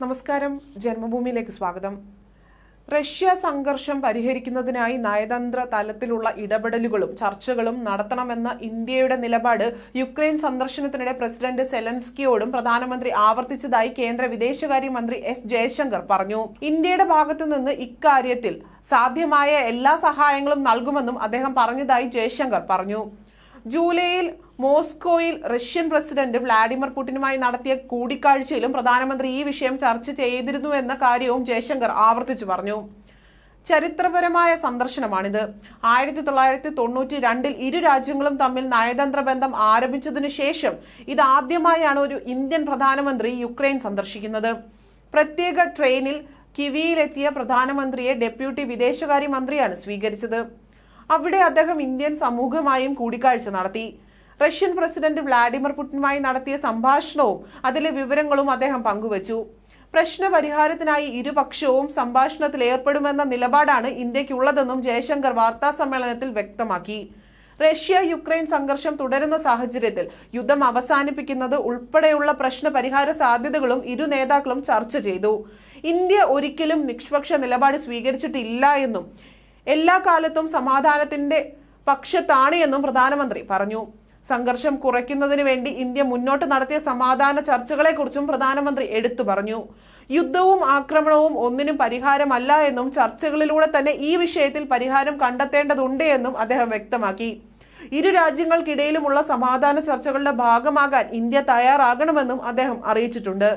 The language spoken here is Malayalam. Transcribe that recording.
നമസ്കാരം. ജന്മഭൂമിയിലേക്ക് സ്വാഗതം. റഷ്യ സംഘർഷം പരിഹരിക്കുന്നതിനായി നയതന്ത്ര തലത്തിലുള്ള ഇടപെടലുകളും ചർച്ചകളും നടത്തണമെന്ന ഇന്ത്യയുടെ നിലപാട് യുക്രൈൻ സന്ദർശനത്തിനിടെ പ്രസിഡന്റ് സെലൻസ്കിയോടും പ്രധാനമന്ത്രി ആവർത്തിച്ചതായി കേന്ദ്ര വിദേശകാര്യമന്ത്രി എസ് ജയശങ്കർ പറഞ്ഞു. ഇന്ത്യയുടെ ഭാഗത്തു നിന്ന് ഇക്കാര്യത്തിൽ സാധ്യമായ എല്ലാ സഹായങ്ങളും നൽകുമെന്നും അദ്ദേഹം പറഞ്ഞതായി ജയശങ്കർ പറഞ്ഞു. ജൂലൈയിൽ മോസ്കോയിൽ റഷ്യൻ പ്രസിഡന്റ് വ്ളാഡിമിർ പുടിനുമായി നടത്തിയ കൂടിക്കാഴ്ചയിലും പ്രധാനമന്ത്രി ഈ വിഷയം ചർച്ച ചെയ്തിരുന്നു എന്ന കാര്യവും ജയശങ്കർ ആവർത്തിച്ചു പറഞ്ഞു. ചരിത്രപരമായ സന്ദർശനമാണിത്. ആയിരത്തി തൊള്ളായിരത്തി തൊണ്ണൂറ്റി രണ്ടിൽ ഇരു രാജ്യങ്ങളും തമ്മിൽ നയതന്ത്ര ബന്ധം ആരംഭിച്ചതിനു ശേഷം ഇതാദ്യമായാണ് ഒരു ഇന്ത്യൻ പ്രധാനമന്ത്രി യുക്രൈൻ സന്ദർശിക്കുന്നത്. പ്രത്യേക ട്രെയിനിൽ കിവിയിലെത്തിയ പ്രധാനമന്ത്രിയെ ഡെപ്യൂട്ടി വിദേശകാര്യ മന്ത്രിയാണ് സ്വീകരിച്ചത്. അവിടെ അദ്ദേഹം ഇന്ത്യൻ സമൂഹമായും കൂടിക്കാഴ്ച നടത്തി. റഷ്യൻ പ്രസിഡന്റ് വ്ളാഡിമിർ പുടിനുമായി നടത്തിയ സംഭാഷണവും അതിലെ വിവരങ്ങളും അദ്ദേഹം പങ്കുവച്ചു. പ്രശ്ന പരിഹാരത്തിനായി ഇരുപക്ഷവും സംഭാഷണത്തിൽ ഏർപ്പെടുമെന്ന നിലപാടാണ് ഇന്ത്യക്കുള്ളതെന്നും ജയശങ്കർ വാർത്താ സമ്മേളനത്തിൽ വ്യക്തമാക്കി. റഷ്യ യുക്രൈൻ സംഘർഷം തുടരുന്ന സാഹചര്യത്തിൽ യുദ്ധം അവസാനിപ്പിക്കുന്നത് ഉൾപ്പെടെയുള്ള പ്രശ്ന പരിഹാര സാധ്യതകളും ഇരു നേതാക്കളും ചർച്ച ചെയ്തു. ഇന്ത്യ ഒരിക്കലും നിഷ്പക്ഷ നിലപാട് സ്വീകരിച്ചിട്ടില്ല എന്നും എല്ലാ കാലത്തും സമാധാനത്തിന്റെ പക്ഷത്താണ് എന്നും പ്രധാനമന്ത്രി പറഞ്ഞു. സംഘർഷം കുറയ്ക്കുന്നതിന് വേണ്ടി ഇന്ത്യ മുന്നോട്ട് നടത്തിയ സമാധാന ചർച്ചകളെക്കുറിച്ചും പ്രധാനമന്ത്രി എടുത്തു പറഞ്ഞു. യുദ്ധവും ആക്രമണവും ഒന്നിനും പരിഹാരമല്ല എന്നും ചർച്ചകളിലൂടെ തന്നെ ഈ വിഷയത്തിൽ പരിഹാരം കണ്ടെത്തേണ്ടതുണ്ട് എന്നും അദ്ദേഹം വ്യക്തമാക്കി. ഇരു രാജ്യങ്ങൾക്കിടയിലുമുള്ള സമാധാന ചർച്ചകളുടെ ഭാഗമാകാൻ ഇന്ത്യ തയ്യാറാകണമെന്നും അദ്ദേഹം അറിയിച്ചിട്ടുണ്ട്.